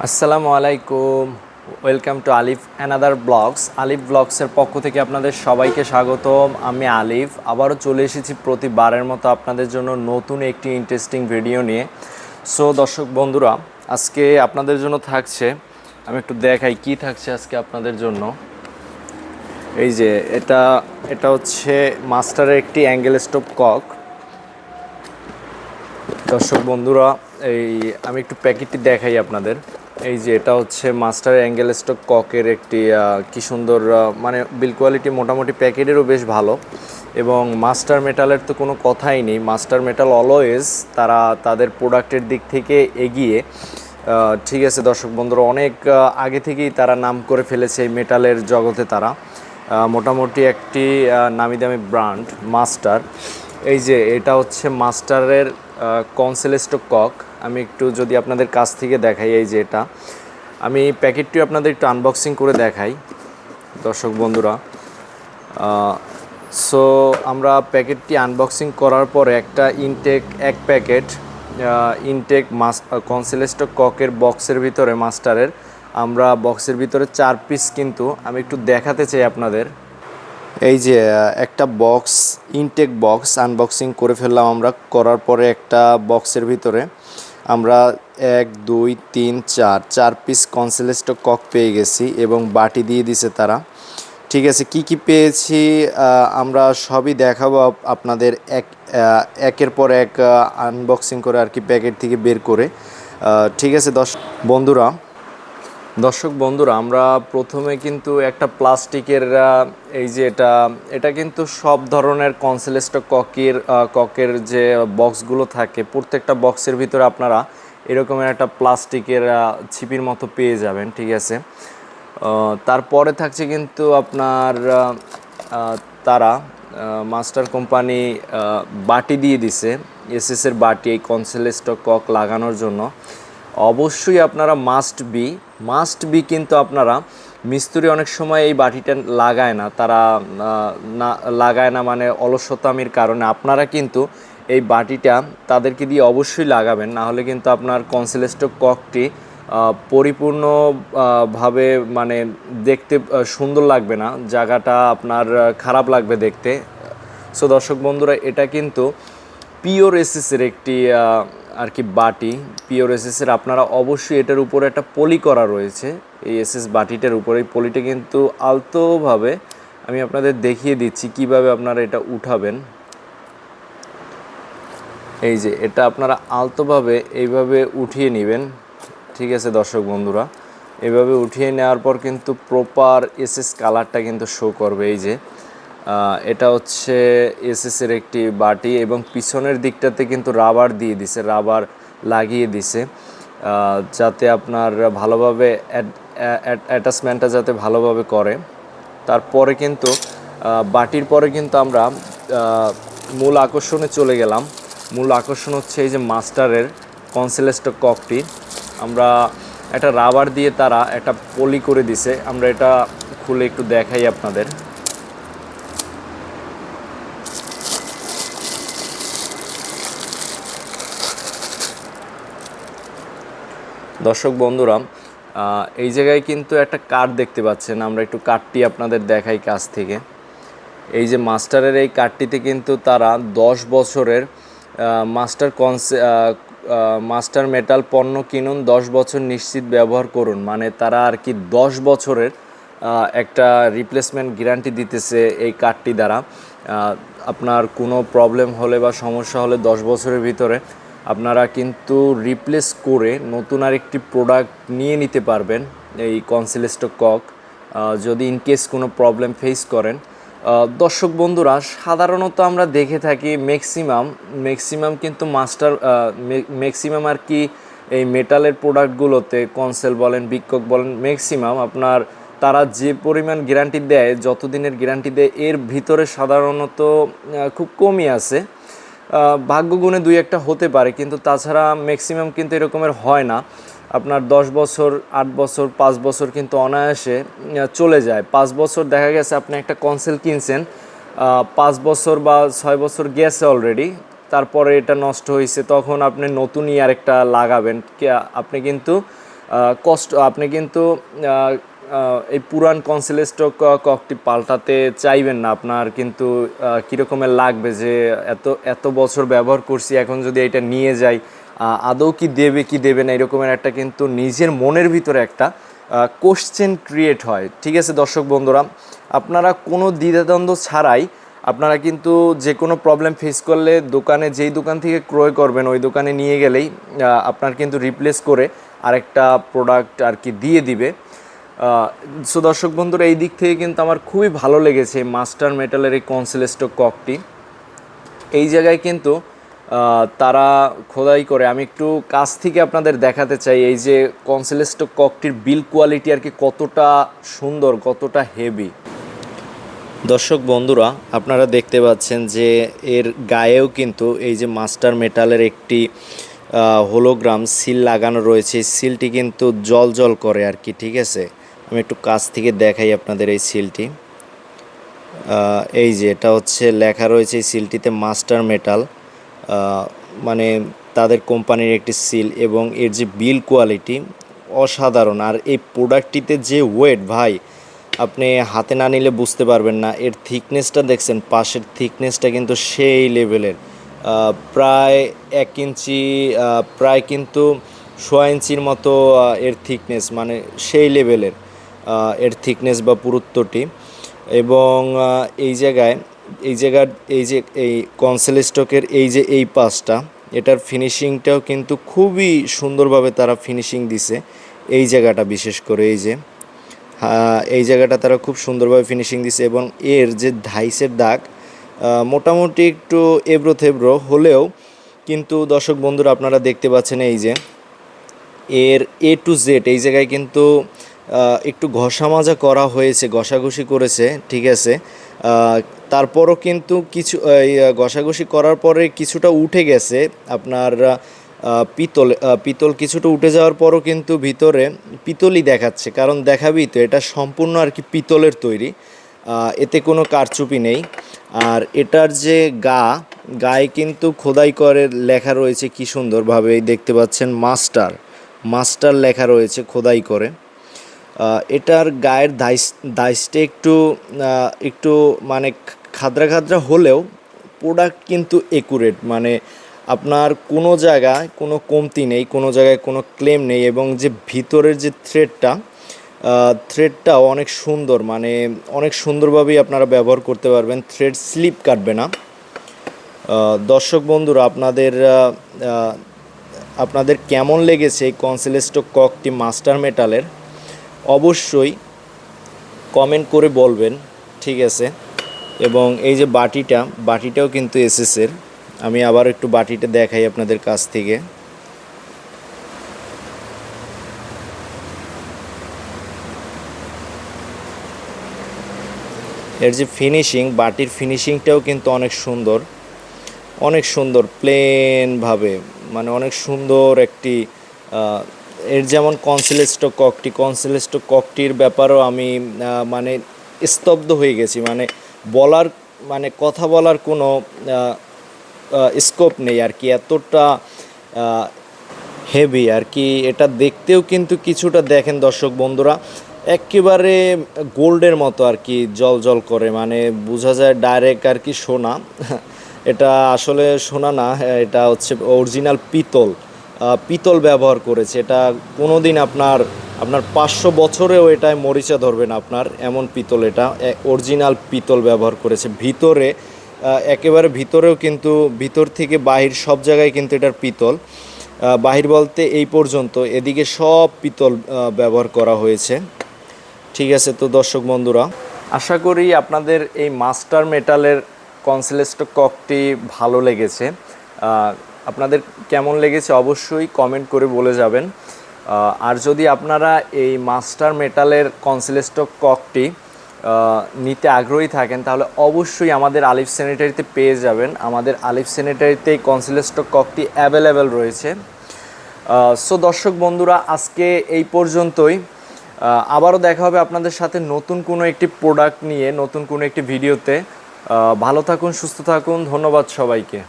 আসসালামু আলাইকুম। Welcome to Alif another blogs Alif ব্লগসের পক্ষ থেকে আপনাদের সবাইকে স্বাগতম। আমি আলিফ। আবারও চলে এসেছি প্রতিবারের মতো আপনাদের জন্য নতুন একটি ইন্টারেস্টিং ভিডিও নিয়ে। সো দর্শক বন্ধুরা, আজকে আপনাদের জন্য থাকছে, আমি একটু দেখাই কি থাকছে আজকে আপনাদের জন্য। এই যে, এটা এটা হচ্ছে মাস্টারের একটি অ্যাঙ্গেল স্টোপ কক দর্শক বন্ধুরা, এই, আমি একটু প্যাকেটটি দেখাই আপনাদের। এই যে এটা হচ্ছে মাস্টার অ্যাঙ্গেল স্টক ককের একটি কি সুন্দর মানে বিল কোয়ালিটি মোটামুটি প্যাকেটেরও বেশ ভালো। এবং মাস্টার মেটালের তো কোনো কথাই নেই। মাস্টার মেটাল অলওয়েজ তারা তাদের প্রোডাক্টের দিক থেকে এগিয়ে ঠিক আছে দর্শক বন্ধুরা, অনেক আগে থেকেই তারা নাম করে ফেলেছে এই মেটালের জগতে তারা। মোটামুটি একটি নামি দামি ব্র্যান্ড মাস্টার। এই যে এটা হচ্ছে মাস্টারের কনসেলেস্টো কক আমি একটু যদি আপনাদের কাছ থেকে দেখাই এই যে এটা। আমি প্যাকেটটি আপনাদের একটু আনবক্সিং করে দেখাই, দর্শক বন্ধুরা। সো আমরা প্যাকেটটি আনবক্সিং করার পরে একটা ইনটেক এক প্যাকেট ইনটেক মাস কনসেলেস্টো ককের বক্সের ভিতরে, মাস্টারের। আমরা বক্সের ভিতরে চার পিস কিন্তু, আমি একটু দেখাতে চাই আপনাদের। এই যে, একটা বক্স ইনটেক বক্স আনবক্সিং করে ফেললাম আমরা। করার পরে একটা বক্সের ভিতরে আমরা এক, দুই, তিন, চার চার পিস কনসেলেস্টো কক পেয়ে গেছি এবং বাটি দিয়ে দিছে তারা। ঠিক আছে, কি কি পেয়েছি? আমরা সবই দেখাবো আপনাদের এক একের পর এক আনবক্সিং করে আর কি প্যাকেট থেকে বের করে। ঠিক আছে দশ বন্ধুরা দর্শক বন্ধুরা, আমরা প্রথমে কিন্তু একটা প্লাস্টিকের এই যে এটা এটা কিন্তু সব ধরনের কনসেলেস্ট ককের ককের যে বক্সগুলো থাকে, প্রত্যেকটা বক্সের ভিতরে আপনারা এরকমের একটা প্লাস্টিকের ছিপির মতো পেয়ে যাবেন, ঠিক আছে? তারপরে থাকছে কিন্তু আপনার তারা মাস্টার কোম্পানি বাটি দিয়ে দিছে এসএস এর বাটি, এই কনসেলেস্ট কক লাগানোর জন্য। অবশ্যই আপনারা মাস্ট বি মাস্ট বি কিন্তু আপনারা মিস্ত্রি অনেক সময় এই বাটিটা লাগায় না তারা না লাগায় না মানে অলসতামির কারণে। আপনারা কিন্তু এই বাটিটা তাদেরকে দিয়ে অবশ্যই লাগাবেন না হলে কিন্তু আপনার কনসেলেস্টো ককটি আহ, পরিপূর্ণ আহ, ভাবে মানে দেখতে সুন্দর লাগবে না জায়গাটা আপনার খারাপ লাগবে দেখতে। সো দর্শক বন্ধুরা এটা কিন্তু পিওর এসএসের একটি আর কি বাটি, পিওর এসএসের আপনারা অবশ্যই এটার উপরে একটা পলি করা রয়েছে। এই এসএস বাটিটার উপরে, এই পলিটা কিন্তু আলতোভাবে আমি আপনাদের দেখিয়ে দিচ্ছি কীভাবে আপনারা এটা উঠাবেন। এই যে, এটা আপনারা আলতোভাবে এইভাবে উঠিয়ে নেবেন। ঠিক আছে দর্শক বন্ধুরা এভাবে উঠিয়ে নেওয়ার পর কিন্তু প্রপার এসএস কালারটা কিন্তু শো করবে। এই যে এটা হচ্ছে এসএস এর একটি বাটি এবং পিছনের দিকটাতে কিন্তু রাবার দিয়ে দিছে, রাবার লাগিয়ে দিছে যাতে আপনার ভালোভাবে অ্যাটাচমেন্টটা যাতে ভালোভাবে করে। তারপরে কিন্তু বাটির পরে কিন্তু আমরা মূল আকর্ষণে চলে গেলাম। মূল আকর্ষণ হচ্ছে এই যে মাস্টারের কনসেলেস্ট ককটি। আমরা একটা রাবার দিয়ে তারা একটা পলি করে দিছে। আমরা এটা খুলে একটু দেখাই আপনাদের। দর্শক বন্ধুরা এই জায়গায় কিন্তু একটা কার্ড দেখতে পাচ্ছেন। আমরা একটু কার্ডটি আপনাদের দেখাই কাছ থেকে। এই যে মাস্টারের এই কার্ডটিতে কিন্তু তারা দশ বছরের মাস্টার কনসে মাস্টার মেটাল পণ্য কিনুন, দশ বছর নিশ্চিত ব্যবহার করুন। মানে তারা আর কি দশ বছরের একটা রিপ্লেসমেন্ট গ্যারান্টি দিতেছে এই কার্ডটি দ্বারা। আপনার কোনো প্রবলেম হলে বা সমস্যা হলে দশ বছরের ভিতরে আপনারা কিন্তু রিপ্লেস করে নতুন আরেকটি প্রোডাক্ট নিয়ে নিতে পারবেন, এই কনসিলেস্টো কক যদি ইনকেস কোনো প্রবলেম ফেস করেন। দর্শক বন্ধুরা, সাধারণত আমরা দেখে থাকি ম্যাক্সিমাম ম্যাক্সিমাম কিন্তু মাস্টার ম্যাক্সিমাম আর কি এই মেটালের প্রোডাক্টগুলোতে কনসেল বলেন বিক্ষক বলেন ম্যাক্সিমাম আপনার তারা যে পরিমাণ গ্যারান্টি দেয়, যতদিনের গ্যারান্টি দেয়, এর ভিতরে সাধারণত খুব কমই আছে। ভাগ্যগুণে দুই একটা হতে পারে, কিন্তু তাছাড়া ম্যাক্সিমাম কিন্তু এরকমের হয় না। আপনার দশ বছর, আট বছর, পাঁচ বছর কিন্তু অনায়াসে চলে যায়। পাঁচ বছর দেখা গেছে আপনি একটা কনসেল কিনছেন পাঁচ বছর বা ছয় বছর গেছে অলরেডি তারপরে এটা নষ্ট হয়েছে তখন আপনি নতুনই আরেকটা লাগাবেন। আপনি কিন্তু কষ্ট, আপনি কিন্তু এই পুরান কনসিলেস্টক ককটি পাল্টাতে চাইবেন না আপনার, কিন্তু কীরকমের লাগবে যে এত এত বছর ব্যবহার করছি, এখন যদি এটা নিয়ে যাই আদৌ কি দেবে কি দেবে না, এরকমের একটা কিন্তু নিজের মনের ভিতরে একটা কোশ্চেন ক্রিয়েট হয়। ঠিক আছে, দর্শক বন্ধুরা, আপনারা কোনো দ্বিধাদ্বন্দ্ব ছাড়াই আপনারা কিন্তু যে কোনো প্রবলেম ফেস করলে দোকানে, যেই দোকান থেকে ক্রয় করবেন, ওই দোকানে নিয়ে গেলেই আপনার কিন্তু রিপ্লেস করে আরেকটা প্রোডাক্ট আর কি দিয়ে দিবে। সো দর্শক বন্ধুরা, এই দিক থেকে কিন্তু আমার খুবই ভালো লেগেছে মাস্টার মেটালের এই কনসিলেস্টো ককটি। এই জায়গায় কিন্তু তারা খোদাই করে, আমি একটু কাছ থেকে আপনাদের দেখাতে চাই, এই যে কনসিলেস্টো ককটির বিল কোয়ালিটি আর কি কতটা সুন্দর, কতটা হেভি দর্শক বন্ধুরা, আপনারা দেখতে পাচ্ছেন যে এর গায়েও কিন্তু এই যে মাস্টার মেটালের একটি হোলোগ্রাম সিল লাগানো রয়েছে সিলটি কিন্তু জল জল করে আর কি, ঠিক আছে? আমি একটু কাছ থেকে দেখাই আপনাদের এই সিলটি। এই যে এটা হচ্ছে লেখা রয়েছে এই সিলটিতে মাস্টার মেটাল। মানে তাদের কোম্পানির একটি সিল এবং এর যে বিল কোয়ালিটি অসাধারণ। আর এই প্রোডাক্টটিতে যে ওয়েট, ভাই, আপনি হাতে না নিলে বুঝতে পারবেন না। এর থিকনেসটা দেখছেন, পাশের থিকনেসটা কিন্তু সেই লেভেলের। প্রায় এক ইঞ্চি প্রায় কিন্তু সোয়া ইঞ্চির মতো এর থিকনেস মানে সেই লেভেলের। এর থিকনেস বা পুরুত্বটি এবং এই জায়গায়, এই জায়গার, এই যে, এই কনসেল স্টকের এই যে, এই পাশটা, এটার ফিনিশিংটাও কিন্তু খুবই সুন্দরভাবে তারা ফিনিশিং দিছে এই জায়গাটা বিশেষ করে এই যে এই জায়গাটা তারা খুব সুন্দরভাবে ফিনিশিং দিছে এবং এর যে ধাইসের দাগ মোটামুটি একটু এবড়ো থেবড়ো হলেও কিন্তু দর্শক বন্ধুরা আপনারা দেখতে পাচ্ছেন এই যে, এর এ টু জেড এই জায়গায় কিন্তু একটু ঘষা মাজা করা হয়েছে, ঘষাঘষি করেছে, ঠিক আছে। তারপরও কিন্তু কিছু ঘষাঘষি করার পরে কিছুটা উঠে গেছে আপনার পিতল পিতল কিছুটা উঠে যাওয়ার পরও কিন্তু ভিতরে পিতলই দেখাচ্ছে। কারণ দেখাবি তো, এটা সম্পূর্ণ আর কি পিতলের তৈরি। এতে কোনো কারচুপি নেই। আর এটার যে গা, গায়ে কিন্তু খোদাই করে লেখা রয়েছে কি সুন্দরভাবে, দেখতে পাচ্ছেন, মাস্টার মাস্টার লেখা রয়েছে খোদাই করে। এটার গায়ের দাইস, দাইসটা একটু একটু মানে খাদ্রা খাদ্রা হলেও প্রোডাক্ট কিন্তু একুরেট মানে আপনার কোনো জায়গায় কোনো কমতি নেই, কোনো জায়গায় কোনো ক্লেম নেই এবং যে ভিতরের যে থ্রেডটা থ্রেডটাও অনেক সুন্দর। মানে অনেক সুন্দরভাবেই আপনারা ব্যবহার করতে পারবেন। থ্রেড স্লিপ কাটবে না। দর্শক বন্ধুরা, আপনাদের আপনাদের কেমন লেগেছে এই কনসেলেস্টো ককটি মাস্টার মেটালের অবশ্যই কমেন্ট করে বলবেন, ঠিক আছে? এবং এই যে বাটিটা, বাটিটাও কিন্তু এসএসের আমি আবার একটু বাটিটা দেখাই আপনাদের কাছ থেকে। এর যে ফিনিশিং বাটির ফিনিশিংটাও কিন্তু অনেক সুন্দর। অনেক সুন্দর প্লেনভাবে মানে অনেক সুন্দর একটি এর যেমন কনসিলেস্টো ককটি, কনসিলেস্টো ককটির ব্যাপারেও আমি মানে স্তব্ধ হয়ে গেছি। মানে বলার মানে কথা বলার কোনো স্কোপ নেই আর কি। এতটা হেভি আর কি। এটা দেখতেও কিন্তু কিছুটা দেখেন দর্শক বন্ধুরা, একেবারে গোল্ডের মতো আর কি, জল জল করে। মানে বোঝা যায় ডাইরেক্ট আর কি সোনা। এটা আসলে সোনা না, এটা হচ্ছে অরিজিনাল পিতল। পিতল ব্যবহার করেছে। এটা কোনো দিন আপনার আপনার পাঁচশো বছরেও এটায় মরিচা ধরবে না আপনার, এমন পিতল এটা। অরিজিনাল পিতল ব্যবহার করেছে। ভিতরে একেবারে ভিতরেও কিন্তু, ভিতর থেকে বাহির সব জায়গায় কিন্তু এটার পিতল। বাহির বলতে এই পর্যন্ত, এদিকে সব পিতল ব্যবহার করা হয়েছে। ঠিক আছে তো দর্শক বন্ধুরা, আশা করি আপনাদের এই মাস্টার মেটালের কনসেলেস্ট ককটি ভালো লেগেছে। আপনাদের কেমন লেগেছে অবশ্যই কমেন্ট করে বলে যাবেন। আর যদি আপনারা এই মাস্টার মেটালের কনসেলেস্টো ককটি নিতে আগ্রহী থাকেন, তাহলে অবশ্যই আমাদের আলিফ স্যানিটারিতে পেয়ে যাবেন। আমাদের আলিফ স্যানিটারিতে এই কনসেলেস্টো ককটি অ্যাভেলেবেল রয়েছে। সো দর্শক বন্ধুরা, আজকে এই পর্যন্তই। আবারও দেখা হবে আপনাদের সাথে নতুন কোনো একটি প্রোডাক্ট নিয়ে, নতুন কোনো একটি ভিডিওতে ভালো থাকুন, সুস্থ থাকুন, ধন্যবাদ সবাইকে।